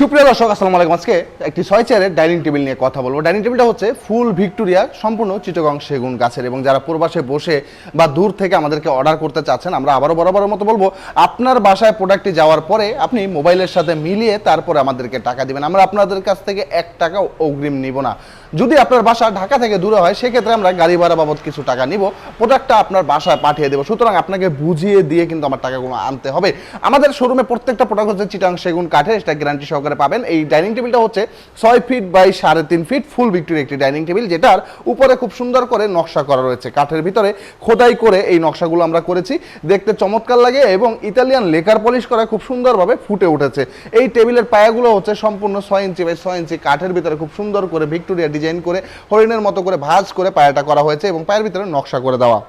সুপ্রিয় দর্শক, আসসালামু আলাইকুম। আজকে একটি ছয় চেয়ারের ডাইনিং টেবিল নিয়ে কথা বলব। ডাইনিং টেবিলটা হচ্ছে ফুল ভিক্টোরিয়া, সম্পূর্ণ চিটগং সেগুন গাছের এবং যারা প্রবাসে বসে বা দূর থেকে আমাদেরকে অর্ডার করতে চাচ্ছেন, আমরা আবারও বরাবরের মতো বলব, আপনার বাসায় প্রোডাক্টটি যাওয়ার পরে আপনি মোবাইলের সাথে মিলিয়ে তারপরে আমাদেরকে টাকা দিবেন। আমরা আপনাদের কাছ থেকে এক টাকা অগ্রিম নিব না। যদি আপনার বাসা ঢাকা থেকে দূরে হয়, সেক্ষেত্রে আমরা গাড়ি ভাড়া বাবদ কিছু টাকা নিব। প্রোডাক্টটা আপনার বাসায় পাঠিয়ে দেবো। সুতরাং আপনাকে বুঝিয়ে দিয়ে কিন্তু আমার টাকাগুলো আনতে হবে। আমাদের শোরুমে প্রত্যেকটা প্রোডাক্ট হচ্ছে চিটাং সেগুন কাঠের, সেটা গ্যারান্টি সহকারে পাবেন। এই ডাইনিং টেবিলটা হচ্ছে ছয় ফিট বাই সাড়ে তিন ফিট, ফুল ভিক্টোরি একটি ডাইনিং টেবিল, যেটার উপরে খুব সুন্দর করে নকশা করা রয়েছে। কাঠের ভিতরে খোদাই করে এই নকশাগুলো আমরা করেছি। দেখতে চমৎকার লাগে এবং ইতালিয়ান লেকার পলিশ করা খুব সুন্দরভাবে ফুটে উঠেছে। এই টেবিলের পায়াগুলো হচ্ছে সম্পূর্ণ ছয় ইঞ্চি বাই ছয় ইঞ্চি কাঠের ভিতরে খুব সুন্দর করে ভিক্টোরিয়া ডিজাইন করে হরিণের মতো করে ভাজ করে পায়াটা করা হয়েছে এবং পায়ের ভিতরে নকশা করে দেওয়া।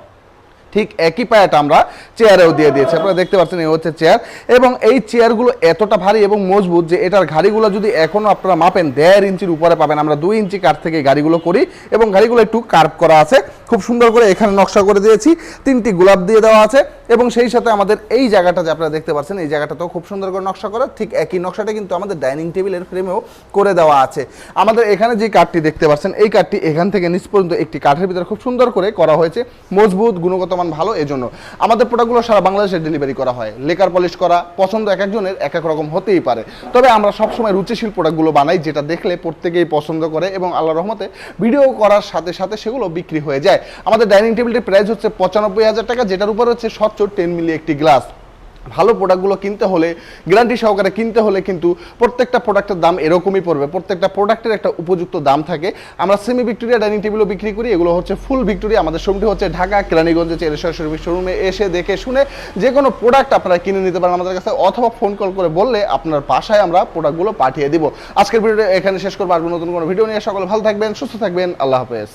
ঠিক একই পায়াটা আমরা চেয়ারেও দিয়ে দিয়েছি। আপনারা দেখতে পাচ্ছেন, এই হচ্ছে চেয়ার এবং এই চেয়ারগুলো এতটা ভারী এবং মজবুত যে এটার গাড়িগুলো যদি এখনও আপনারা মাপেন, দেড় ইঞ্চির উপরে পাবেন। আমরা দুই ইঞ্চি কাঠ থেকে গাড়িগুলো করি এবং গাড়িগুলো একটু কার্ভ করা আছে। খুব সুন্দর করে এখানে নকশা করে দিয়েছি। তিনটি গোলাপ দিয়ে দেওয়া আছে। এবং সেই সাথে আমাদের এই জায়গাটা যে আপনারা দেখতে পাচ্ছেন, এই জায়গাটাতেও খুব সুন্দর করে নকশা করা, ঠিক একই নকশাটা কিন্তু আমাদের ডাইনিং টেবিলের ফ্রেমেও করে দেওয়া আছে। আমাদের এখানে যে কাঠটি দেখতে পাচ্ছেন, এই কাঠটি এখান থেকে নিচ পর্যন্ত একটি কাঠের ভিতরে খুব সুন্দর করে করা হয়েছে, মজবুত, গুণগত মান ভালো, এজন্য। আমাদের প্রোডাক্টগুলো সারা বাংলাদেশে ডেলিভারি করা হয় লেকার পলিশ করা, পছন্দ এক একজনের এক এক রকম হতেই পারে। তবে আমরা সবসময় রুচিশীল প্রোডাক্টগুলো বানাই, যেটা দেখলে প্রত্যেকেই পছন্দ করে এবং আল্লাহ রহমতে ভিডিও করার সাথে সাথে সেগুলো বিক্রি হয়ে যায়। আমাদের ডাইনিং টেবিলটির প্রাইস হচ্ছে পঁচানব্বই হাজার টাকা, যেটার উপর হচ্ছে স্বচ্ছ টেন মিলি একটি গ্লাস ভালো প্রোডাক্টগুলো কিনতে হলে গ্যারান্টি সহকারে কিনতে হলে কিন্তু প্রত্যেকটা প্রোডাক্টের দাম এরকমই পড়বে। প্রত্যেকটা প্রোডাক্টের একটা উপযুক্ত দাম থাকে। আমরা সেমি ভিক্টোরিয়া ডাইনিং টেবিলও বিক্রি করি। এগুলো হচ্ছে ফুল ভিক্টোরিয়া আমাদের শোরুমটি হচ্ছে ঢাকা, কেরানীগঞ্জে চেরেশ্বর শরীফ শোরুমে এসে দেখে শুনে যে কোনো প্রোডাক্ট আপনারা কিনে নিতে পারেন আমাদের কাছে, অথবা ফোন কল করে বললে আপনার বাসায় আমরা প্রোডাক্টগুলো পাঠিয়ে দিব। আজকের ভিডিওটা এখানে শেষ করব। আসব নতুন কোনো ভিডিও নিয়ে। সকলে ভালো থাকবেন, সুস্থ থাকবেন। আল্লাহ হাফেজ।